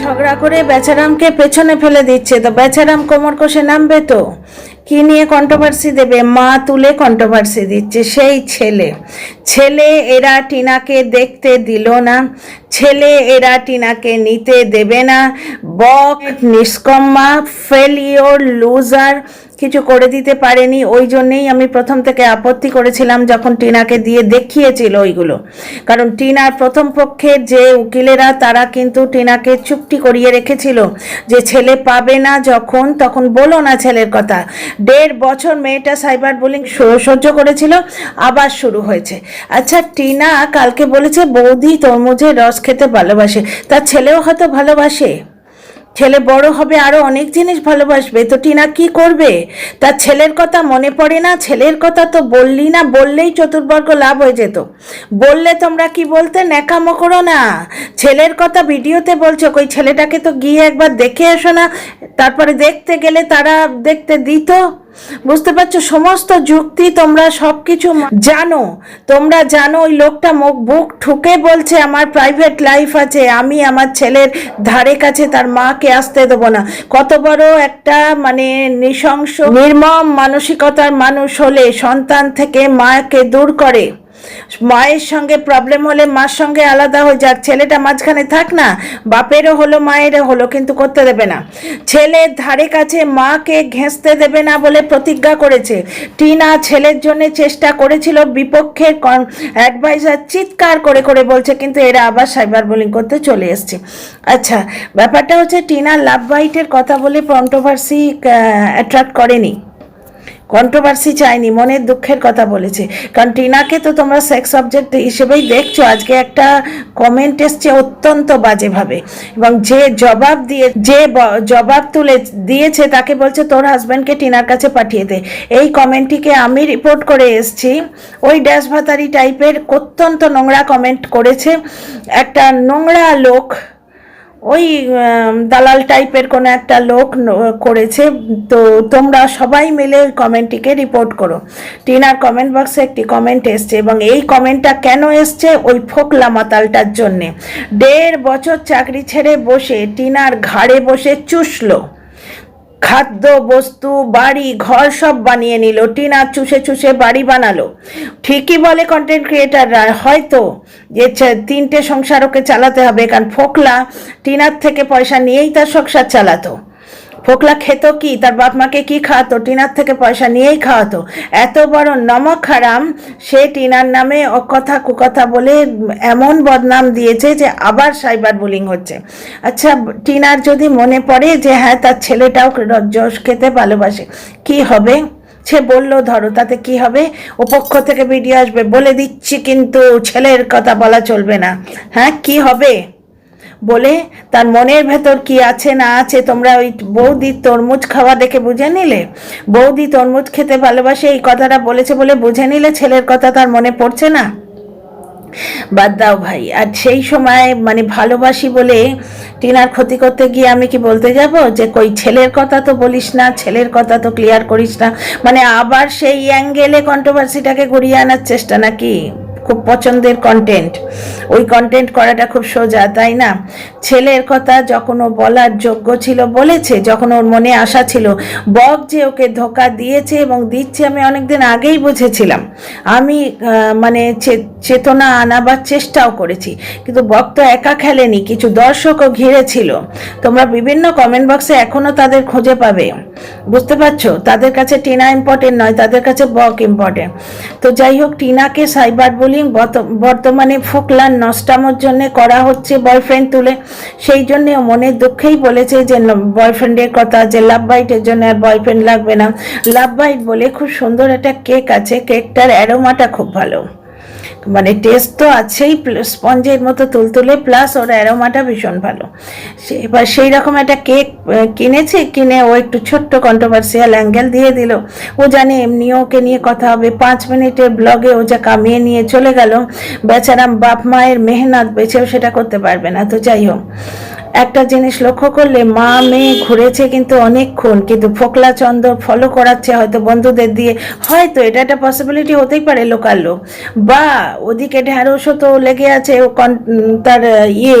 ঝগড়া করে বেচারামকে পেছনে ফেলে দিচ্ছে। তো বেচারাম কোমর কষে নামবে তো? কি নিয়ে কন্ট্রোভার্সি দেবে? মা তুলে কন্ট্রোভার্সি দিচ্ছে। সেই ছেলে। ছেলে এরা টিনাকে দেখতে দিল না। ছেলে এরা টিনাকে নিতে দেবে না। বক, নিষ্কম্মা ফেলিওর লুজার কিছু করে দিতে পারেনি। ওই জন্যেই আমি প্রথম থেকে আপত্তি করেছিলাম যখন টিনাকে দিয়ে দেখিয়েছিল ওইগুলো। কারণ টিনার প্রথম পক্ষের যে উকিলেরা, তারা কিন্তু টিনাকে চুক্তি করিয়ে রেখেছিল যে ছেলে পাবে না যখন, তখন বলো না ছেলের কথা। দেড় বছর মেয়েটা সাইবার বুলিং সহ্য করেছিল, আবার শুরু হয়েছে। আচ্ছা টিনা কালকে বলেছে, বৌদি তরমুজের রস খেতে ভালোবাসে। তার ছেলেও হয়তো ভালোবাসে। ছেলে বড় হবে আরও অনেক জিনিস ভালোবাসবে। তো টিনা কি করবে? তার ছেলের কথা মনে পড়ে না? ছেলের কথা তো বললি না, বললেই চতুর্বর্গ লাভ হয়ে যেত। বললে তোমরা কি বলতে? ন্যাকামো করো না। ছেলের কথা ভিডিওতে বলছো ওই ছেলেটাকে তো গিয়ে একবার দেখে এসো না। তারপরে দেখতে গেলে তারা দেখতে দিত। বুঝতে পারছ? সমস্ত যুক্তি তোমরা সব কিছু জানো। তোমরা জানো ওই লোকটা মুখ বুক ঠুকে বলছে, আমার প্রাইভেট লাইফ আছে, আমি আমার ছেলের ধারে কাছে তার মাকে আসতে দেবো না। কত বড় একটা মানে নৃশংস, নির্মম মানসিকতার মানুষ হলে সন্তান থেকে মাকে দূর করে। মায়ের সঙ্গে প্রবলেম হলে মার সঙ্গে আলাদা হয়ে যাক। ছেলেটা মাঝখানে থাক না, বাপেরও হলো, মায়েরও হলো, কিন্তু করতে দেবে না। ছেলের ধারে কাছে মাকে ঘেঁষতে দেবে না বলে প্রতিজ্ঞা করেছে। টিনা ছেলের জন্য চেষ্টা করেছিল, বিপক্ষের অ্যাডভাইজার চিৎকার করে করে বলছে, কিন্তু এরা আবার সাইবার বুলিং করতে চলে এসছে। আচ্ছা ব্যাপারটা হচ্ছে টিনা লাভ বাইটের কথা বলে কন্ট্রোভার্সি অ্যাট্রাক্ট করেনি। কন্ট্রোভার্সি চাইনি, মনের দুঃখের কথা বলেছে। কারণ টিনাকে তো তোমরা সেক্স অবজেক্ট হিসেবেই দেখছ, আজকে একটা কমেন্ট এসছে অত্যন্ত বাজেভাবে। এবং যে জবাব দিয়ে, যে জবাব তুলে দিয়েছে, তাকে বলছে, তোর হাজব্যান্ডকে টিনার কাছে পাঠিয়ে দে। এই কমেন্টটিকে আমি রিপোর্ট করে এসছি। ওই ড্যাশ ভাতারি টাইপের অত্যন্ত নোংরা কমেন্ট করেছে। একটা নোংরা লোক ওই দালাল টাইপের কোনো একটা লোক করেছে। তো তোমরা সবাই মিলে কমেন্টটিকে রিপোর্ট করো। টিনার কমেন্ট বক্সে একটি কমেন্ট এসছে এবং এই কমেন্টটা কেন এসছে? ওই ফোকলা মাতালটার জন্যে। দেড় বছর চাকরি ছেড়ে বসে টিনার ঘাড়ে বসে চুষলো। খাদ্য বস্তু বাড়ি, ঘর সব বানিয়ে নিল। টিনা চুষে চুষে বাড়ি বানালো। ঠিকই বলে কন্টেন্ট ক্রিয়েটাররা হয়তো যে তিনটে সংসার ওকে চালাতে হবে, কারণ ফোকলা টিনার থেকে পয়সা নিয়েই তার সংসার চালাতো। ফোকলা খেত কি? তার বাপ মাকে কি খাওয়াতো? টিনার থেকে পয়সা নিয়েই খাওয়াতো। এত বড় নমক হারাম, সে টিনার নামে অকথা কুকথা বলে এমন বদনাম দিয়েছে যে আবার সাইবার বুলিং হচ্ছে। আচ্ছা টিনার যদি মনে পড়ে যে হ্যাঁ তার ছেলেটাও রস খেতে ভালোবাসে, কি হবে? সে বলল, ধরো, তাতে কি হবে? ও পক্ষ থেকে ভিডিও আসবে, বলে দিচ্ছি কিন্তু ছেলের কথা বলা চলবে না। হ্যাঁ কি হবে? বলে, তার মনের ভেতর কি আছে না আছে তোমরা ওই বৌদি তরমুজ খাওয়া দেখে বুঝে নিলে? বৌদি তরমুজ খেতে ভালোবাসে, এই কথাটা বলেছে বলে বুঝে নিলে, ছেলের কথা তার মনে পড়ছে না। বাদ দাও ভাই, আর সেই সময় মানে ভালোবাসি বলে টিনার ক্ষতি করতে গিয়ে আমি কি বলতে যাব? যে কই, ছেলের কথা তো বলিস না, ছেলের কথা তো ক্লিয়ার করিস না। মানে আবার সেই অ্যাঙ্গেলে কন্ট্রোভার্সিটাকে ঘুরিয়ে আনার চেষ্টা নাকি? খুব পছন্দের কন্টেন্ট ওই কন্টেন্ট করাটা খুব সোজা, তাই না? ছেলের কথা যখন ও বলার যোগ্য ছিল, বলেছে, যখন ওর মনে আশা ছিল, বক যে ওকে ধোকা দিয়েছে এবং দিচ্ছে আমি অনেকদিন আগেই বুঝেছিলাম। আমি মানে চেতনা আনাবার চেষ্টাও করেছি, কিন্তু বক তো একা খেলেনি, কিছু দর্শকও ঘিরে ছিল তোমরা বিভিন্ন কমেন্ট বক্সে এখনও তাদের খুঁজে পাবে। বুঝতে পারছ? তাদের কাছে টিনা ইম্পর্টেন্ট নয়, তাদের কাছে বক ইম্পর্টেন্ট তো যাই হোক, টিনাকে সাইবার বুলিং বর্তমানে ফোকলার নষ্টামোর জন্য করা হচ্ছে বয়ফ্রেন্ড তুলে, সেই জন্য মনে মনের দুঃখেই বলেছে যে বয়ফ্রেন্ডের কথা যে লাভ বাইটের জন্য আর বয়ফ্রেন্ড লাগবে না। লাভ বাইট বলে খুব সুন্দর একটা কেক আছে, কেকটার অ্যারোমাটা খুব ভালো। মানে টেস্ট তো আছেই স্পঞ্জের মতো তুলতুলে প্লাস ওর অ্যারোমাটা ভীষণ ভালো। এবার সেই রকম একটা কেক কিনেছে, কিনে ও একটু ছোট্ট কন্ট্রোভার্সিয়াল অ্যাঙ্গেল দিয়ে দিল। ও জানে এমনিও ওকে নিয়ে কথা হবে। পাঁচ মিনিটের ব্লগে ও যা কামিয়ে নিয়ে চলে গেল। বেচারাম বাপ মায়ের মেহনত বেছেও সেটা করতে পারবে না। তো যাই হোক একটা জিনিস লক্ষ্য করলে মা মেয়ে ঘুরেছে কিন্তু অনেকক্ষণ, কিন্তু ফোকলা চন্দ্র ফলো করাচ্ছে হয়তো বন্ধুদের দিয়ে। হয়তো এটা একটা পসিবিলিটি হতেই পারে লোকাল লোক। বা ওদিকে ঢ্যাঁড়সও তো লেগে আছে ও তার ইয়ে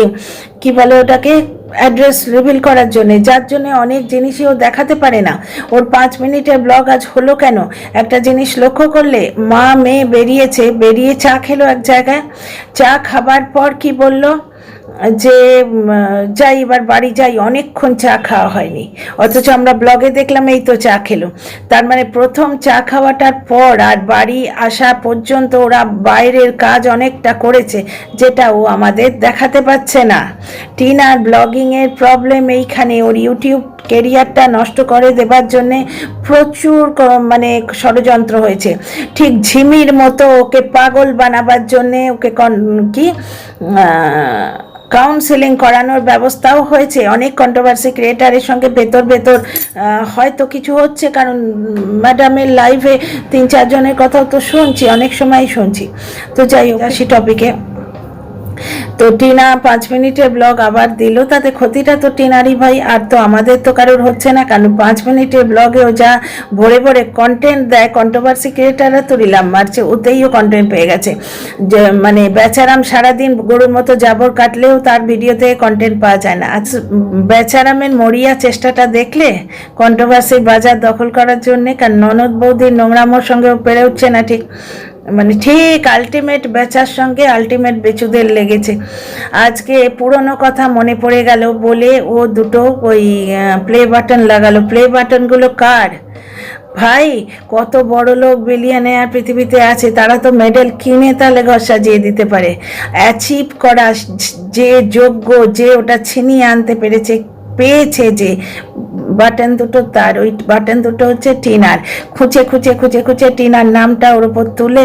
কি বলে ওটাকে অ্যাড্রেস রিভিল করার জন্যে। যার জন্য অনেক জিনিসই ও দেখাতে পারে না। ওর পাঁচ মিনিটের ব্লগ আজ হলো কেন? একটা জিনিস লক্ষ্য করলে মা মেয়ে বেরিয়েছে, বেরিয়ে চা খেলো এক জায়গায়। চা খাবার পর কি বলল? যে যাই, এবার বাড়ি যাই, অনেকক্ষণ চা খাওয়া হয়নি। অথচ আমরা ব্লগে দেখলাম, এই তো চা খেলো। তার মানে প্রথম চা খাওয়াটার পর আর বাড়ি আসা পর্যন্ত ওরা বাইরের কাজ অনেকটা করেছে, যেটা ও আমাদের দেখাতে পাচ্ছে না। টিনার ব্লগিংয়ের প্রবলেম এইখানে, ওর ইউটিউব কেরিয়ারটা নষ্ট করে দেবার জন্যে প্রচুর মানে ষড়যন্ত্র হয়েছে। ঠিক ঝিমির মতো ওকে পাগল বানাবার জন্যে ওকে কি কাউন্সেলিং করানোর ব্যবস্থাও হয়েছে। অনেক কন্ট্রোভার্সি ক্রিয়েটারের সঙ্গে ভেতর ভেতর হয়তো কিছু হচ্ছে কারণ ম্যাডামের লাইভে তিন চারজনের কথাও তো শুনছি অনেক সময় শুনছি। তো যাই হোক সে টপিকে তো টিনা পাঁচ মিনিটের ব্লগ আবার দিল। তাতে ক্ষতিটা তো টিনারই ভাই, আর তো আমাদের তো কারোর হচ্ছে না। কারণ পাঁচ মিনিটের ব্লগেও যা ভরে ভরে কন্টেন্ট দেয় কন্ট্রোভার্সি ক্রিয়েটাররা তো রিলাম মারছে ওতেইও কন্টেন্ট পেয়ে গেছে। যে মানে বেচারাম সারাদিন গরুর মতো জাবর কাটলেও তার ভিডিওতে কন্টেন্ট পাওয়া যায় না। আজ বেচারামের মরিয়া চেষ্টাটা দেখলে কন্ট্রোভার্সির বাজার দখল করার জন্যে, কারণ ননদ বৌদির নোংরামোর সঙ্গেও পেরে উঠছে না ঠিক। মানে ঠিক আলটিমেট বেচার সঙ্গে আলটিমেট বেচুদের লেগেছে। আজকে পুরনো কথা মনে পড়ে গেল বলে ও দুটো ওই প্লে বাটন লাগালো। প্লে বাটনগুলো কার? ভাই, কত বড় লোক বিলিয়নেয়ার পৃথিবীতে আছে, তারা তো মেডেল কিনে তাহলে ঘর সাজিয়ে দিতে পারে। অ্যাচিভ করা যে যোগ্য যে ওটা ছিনিয়ে আনতে পেরেছে পেয়েছে যে বাটন দুটো তার ওই বাটন দুটো হচ্ছে টিনার। খুঁচে খুঁচে খুঁচে খুঁচে টিনার নামটা ওর উপর তুলে,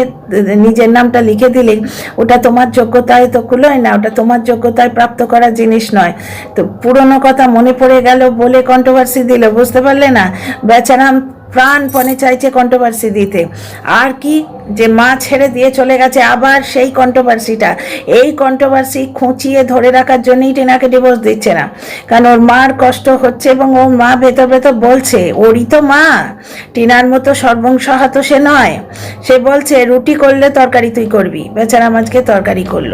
নিজের নামটা লিখে দিলে ওটা তোমার যোগ্যতায় তো কুলোয় না, ওটা তোমার যোগ্যতায় প্রাপ্ত করা জিনিস নয়। তো পুরনো কথা মনে পড়ে গেল বলে কন্ট্রোভার্সি দিল, বুঝতে পারলে না? বেচারাম প্রাণপণে চাইছে কন্ট্রোভার্সি দিতে। আর কি যে মা ছেড়ে দিয়ে চলে গেছে, আবার সেই কন্ট্রোভার্সিটা এই কন্ট্রোভার্সি খুঁচিয়ে ধরে রাখার জন্যই টিনাকে ডিভোর্স দিচ্ছে না। কারণ ওর মার কষ্ট হচ্ছে এবং ওর মা ভেতর ভেতর বলছে, ওরই তো মা। টিনার মতো সর্বংসহা তো সে নয়। সে বলছে, রুটি করলে তরকারি তুই করবি। বেচারা মাছকে তরকারি করল।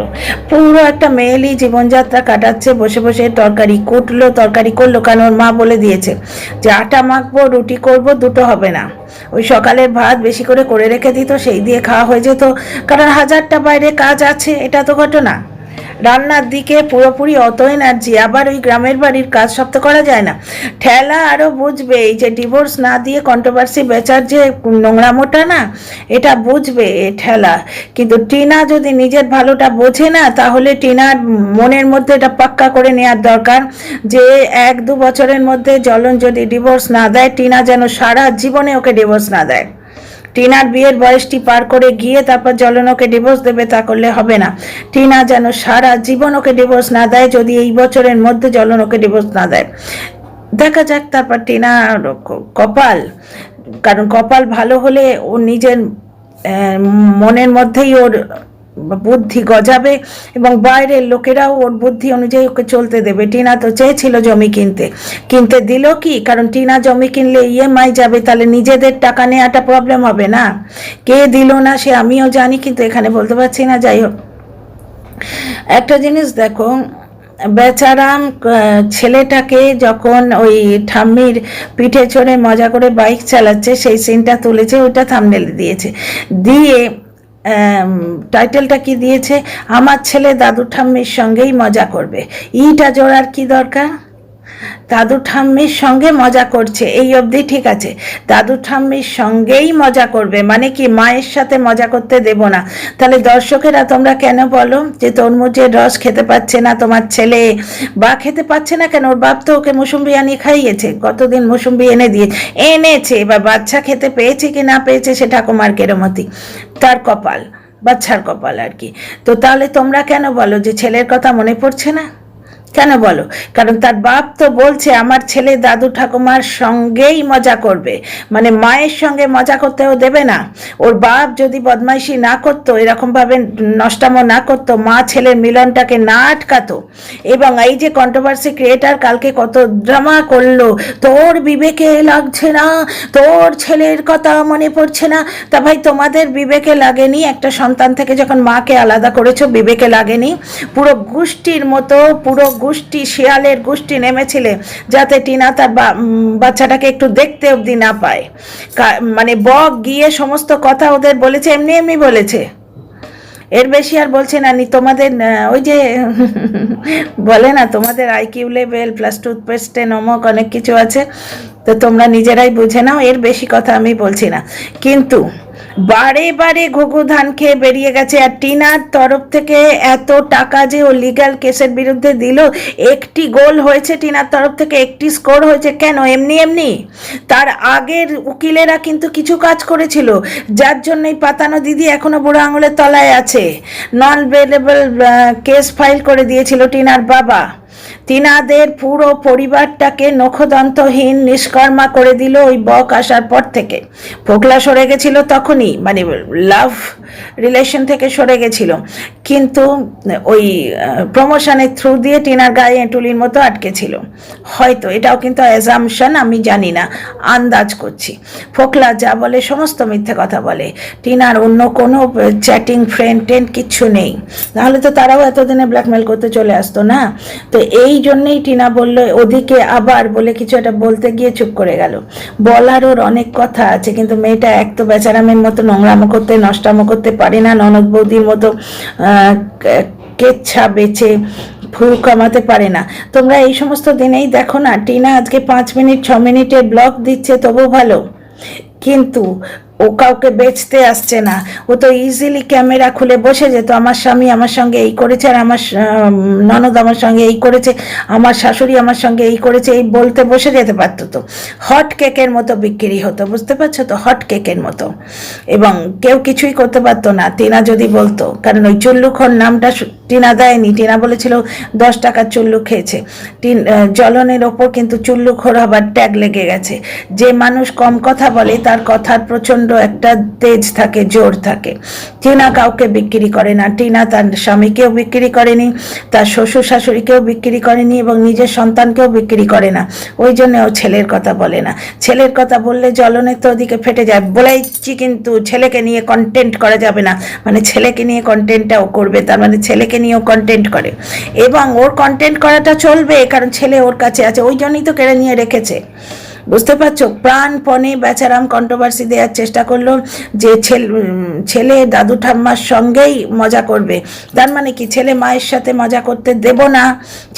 পুরো একটা মেয়েলি জীবনযাত্রা কাটাচ্ছে, বসে বসে তরকারি কুটলো, তরকারি করল। কারণ ওর মা বলে দিয়েছে যে, আটা মাখবো, রুটি করব, দুটো হবে না। ওই সকালের ভাত বেশি করে করে রেখে দিত, সেই দিয়ে খাওয়া হয়ে যেত। কারণ হাজারটা বাইরে কাজ আছে, এটা তো ঘটনা। রান্নার দিকে পুরোপুরি অত এনার্জি, আবার ওই গ্রামের বাড়ির কাজ সব তো করা যায় না। ঠেলা আরও বুঝবে, এই যে ডিভোর্স না দিয়ে কন্ট্রোভার্সি বেচার যে নোংরামোটা না, এটা বুঝবে এ ঠেলা। কিন্তু টিনা যদি নিজের ভালোটা বোঝে না, তাহলে টিনার মনের মধ্যে এটা পাক্কা করে নেওয়ার দরকার যে এক দু বছরের মধ্যে জলন যদি ডিভোর্স না দেয়, টিনা যেন সারা জীবনে ওকে ডিভোর্স না দেয়। টিনার বিয়ের বয়সটি পার করে গিয়ে তারপর জলন ওকে ডিভোর্স দেবে, তা করলে হবে না। টিনা যেন সারা জীবন ওকে ডিভোর্স না দেয়, যদি এই বছরের মধ্যে জলন ওকে ডিভোর্স না দেয়। দেখা যাক তারপর টিনা কপাল, কারণ কপাল ভালো হলে ও নিজের মনের মধ্যেই ওর বুদ্ধি গজাবে এবং বাইরের লোকেরাও ওর বুদ্ধি অনুযায়ী ওকে চলতে দেবে। টিনা তো চেয়েছিল জমি কিনতে। কিনতে দিল কি? কারণ টিনা জমি কিনলে ইএমআই যাবে, তাহলে নিজেদের টাকা নেওয়াটা প্রবলেম হবে না। কে দিল না সে আমিও জানি, কিন্তু এখানে বলতে পারছি না, যাই হোক। একটা জিনিস দেখো বেচারাম ছেলেটাকে যখন ওই ঠাম্মির পিঠে চড়ে মজা করে বাইক চালাচ্ছে, সেই সিনটা তুলেছে, ওইটা থামনেল দিয়েছে। দিয়ে টাইটেলটা কি দিয়েছে? আমার ছেলে দাদু ঠাম্মির সঙ্গেই মজা করবে। ইটা জোড়ার কি দরকার? দাদু ঠাম্মির সঙ্গে মজা করছে। এই অবধি ঠিক আছে। দাদু ঠাম্মির সঙ্গেই মজা করবে। মানে কি, মায়ের সাথে মজা করতে দেব না। তাহলে দর্শকেরা তোমরা কেন বলো যে তরমুজের রস খেতে পাচ্ছে না তোমার ছেলে? বা খেতে পাচ্ছে না কেন? ওর বাপ তো ওকে মুসুম্বি আনিয়ে খাইয়েছে। কতদিন মুসুম্বি এনে দিয়ে এনেছে। এবার বাচ্চা খেতে পেয়েছে কি না পেয়েছে সে ঠাকুমার কেরমতি। তার কপাল, বাচ্চার কপাল আর কি। তো তাহলে তোমরা কেন বলো যে ছেলের কথা মনে পড়ছে না? কেন বলো? কারণ তার বাপ তো বলছে, আমার ছেলে দাদু ঠাকুমার সঙ্গেই মজা করবে। মানে মায়ের সঙ্গে মজা করতেও দেবে না। ওর বাপ যদি বদমাইশি না করতো, এরকমভাবে নষ্টামো না করতো, মা ছেলের মিলনটাকে না আটকাতো। এবং এই যে কন্ট্রোভার্সি ক্রিয়েটার কালকে কত ড্রামা করল, তোর বিবেকে লাগছে না, তোর ছেলের কথা মনে পড়ছে না। তা ভাই, তোমাদের বিবেকে লাগেনি? একটা সন্তান থেকে যখন মাকে আলাদা করেছ, বিবেকে লাগেনি? পুরো গোষ্ঠীর মতো, পুরো গোষ্ঠী, শিয়ালের গোষ্ঠী নেমেছিলে যাতে টিনা তার বাচ্চাটাকে একটু দেখতে অবধি না পায়। মানে বক গিয়ে সমস্ত কথা ওদের বলেছে, এমনি এমনি বলেছে। এর বেশি আর বলছে না, নি, তোমাদের ওই যে, বলে না, তোমাদের আইকিউ লেভেল প্লাস টুথপেস্টে নমক, অনেক কিছু আছে। তো তোমরা নিজেরাই বুঝে নাও, এর বেশি কথা আমি বলছি না। কিন্তু বারে বারে ঘুঘু ধান খেয়ে বেরিয়ে গেছে আর টিনার তরফ থেকে এত টাকা যে ও লিগ্যাল কেসের বিরুদ্ধে দিল, একটি গোল হয়েছে টিনার তরফ থেকে, একটি স্কোর হয়েছে কেন? এমনি এমনি? তার আগের উকিলেরা কিন্তু কিছু কাজ করেছিল, যার জন্যই পাতানো দিদি এখনও বুড়ো আঙুলের তলায় আছে। নন বেলেবল কেস ফাইল করে দিয়েছিল টিনার বাবা। তিনাদের পুরো পরিবারটাকে নখদন্তহীন নিষ্কর্মা করে দিল ওই বক আসার পর থেকে। ফোকলা সরে গেছিল তখনই মানে লাভ রিলেশন থেকে সরে গেছিল। কিন্তু ওই প্রমোশনের থ্রু দিয়ে টিনার গায়ে এঁটুলির মতো আটকে ছিল। হয়তো এটাও কিন্তু অ্যাজামশন আমি জানি না, আন্দাজ করছি। ফোকলা যা বলে সমস্ত মিথ্যে কথা বলে। টিনার অন্য কোনো চ্যাটিং ফ্রেন্ড টেন্ড কিচ্ছু নেই। নাহলে তো তারাও এতদিনে ব্ল্যাকমেল করতে চলে আসতো না। তো এই জন্যেই টিনা বলল, ওদিকে আবার বলে কিছু একটা বলতে গিয়ে চুপ করে গেল। বলার ওর অনেক কথা আছে, কিন্তু মেয়েটা এক তো বেচারামের মতো নোংরামো করতে, নষ্টামো করতে পারে না, ননদ বৌদির মতো কেচ্ছা বেচে ফুল কামাতে পারে না। তোমরা এই সমস্ত দিনেই দেখো না, টিনা আজকে পাঁচ মিনিট, ছ মিনিটের ব্লগ দিচ্ছে তবু ভালো। কিন্তু ও কাউকে বেচতে আসছে না। ও তো ইজিলি ক্যামেরা খুলে বসে যেত, আমার স্বামী আমার সঙ্গে এই করেছে আর আমার ননদ আমার সঙ্গে এই করেছে, আমার শাশুড়ি আমার সঙ্গে এই করেছে, এই বলতে বসে যেতে পারত তো। হট কেকের মতো বিক্রি হতো, বুঝতে পারছ তো? হট কেকের মতো। এবং কেউ কিছুই করতে পারতো না টিনা যদি বলতো, কারণ ওই চুল্লুখর নামটা টিনা দেয়নি। টিনা বলেছিল, দশ টাকার চুল্লু খেয়েছে। টিন জলনের ওপর কিন্তু চুল্লুখোর হবার ট্যাগ লেগে গেছে। যে মানুষ কম কথা বলে, তার কথার প্রচণ্ড একটা তেজ থাকে, জোর থাকে। টিনা কাউকে বিক্রি করে না। টিনা তার স্বামীকেও বিক্রি করেনি, তার শ্বশুর শাশুড়িকেও বিক্রি করেনি এবং নিজের সন্তানকেও বিক্রি করে না। ওই জন্য ও ছেলের কথা বলে না। ছেলের কথা বললে জলনের তো ওদিকে ফেটে যায়। বলেইছি কিন্তু ছেলেকে নিয়ে কন্টেন্ট করা যাবে না। মানে ছেলেকে নিয়ে কন্টেন্টটাও করবে। তার মানে ছেলেকে নিয়েও কন্টেন্ট করে। এবং ওর কন্টেন্ট করাটা চলবে, কারণ ছেলে ওর কাছে আছে, ওই জন্যই তো কেড়ে নিয়ে রেখেছে। বুঝতে পারছ? প্রাণপণে বেচারাম কন্ট্রোভার্সি দেওয়ার চেষ্টা করল যে ছেলে দাদু ঠাম্মার সঙ্গেই মজা করবে। তার মানে কি? ছেলে মায়ের সাথে মজা করতে দেব না।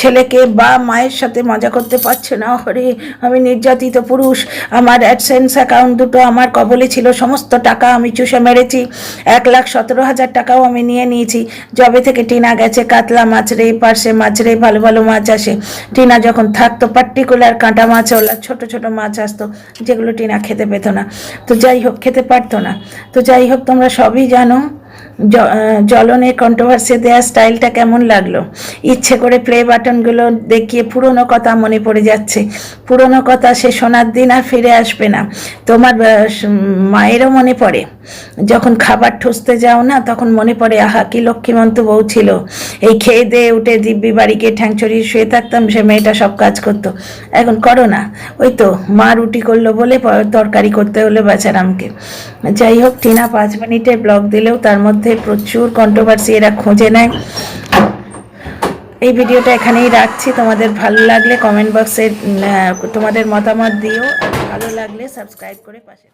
ছেলেকে বা মায়ের সাথে মজা করতে পারছে না। হরে আমি নির্যাতিত পুরুষ। আমার অ্যাডসেন্স অ্যাকাউন্ট দুটো আমার কবলে ছিল। সমস্ত টাকা আমি চুষে মেরেছি। এক লাখ সতেরো হাজার টাকাও আমি নিয়ে নিয়েছি। জবে থেকে টিনা গেছে, কাতলা মাছ রে, পার্শে মাছ রে, ভালো ভালো মাছ আসে। টিনা যখন থাকতো পার্টিকুলার কাঁটা মাছ ওলা, ছোট ছোট মাছ আসতো, যেগুলো টিনা খেতে পেতো না। তো যাই হোক, খেতে পারতো না। তো যাই হোক, তোমরা সবই জানো জ- আহ, জ্বলনের কন্ট্রোভার্সি দেওয়ার স্টাইলটা কেমন লাগল? ইচ্ছে করে প্লে বাটনগুলো দেখিয়ে পুরনো কথা মনে পড়ে যাচ্ছে। পুরনো কথা সে শোনার দিন আর ফিরে আসবে না। তোমার মায়েরও মনে পড়ে। যখন খাবার ঠুসতে যাও না তখন মনে পড়ে আহা কি লক্ষ্মীমন্ত বউ ছিল। এই খেয়ে দিয়ে উঠে দিব্যি বাড়ি গিয়ে শুয়ে থাকতাম সে মেয়েটা সব কাজ করতো। এখন করো না। ওই তো মা রুটি করল বলে তরকারি করতে হলো বেচারামকে। যাই হোক টিনা পাঁচ মিনিটের ব্লগ দিলেও তার মধ্যে প্রচুর কন্ট্রোভার্সি এরা খুঁজে নেয়। এই ভিডিওটা এখানেই রাখছি। তোমাদের ভালো লাগলে কমেন্ট বক্সে তোমাদের মতামত দিও। ভালো লাগলে সাবস্ক্রাইব করে পাশে।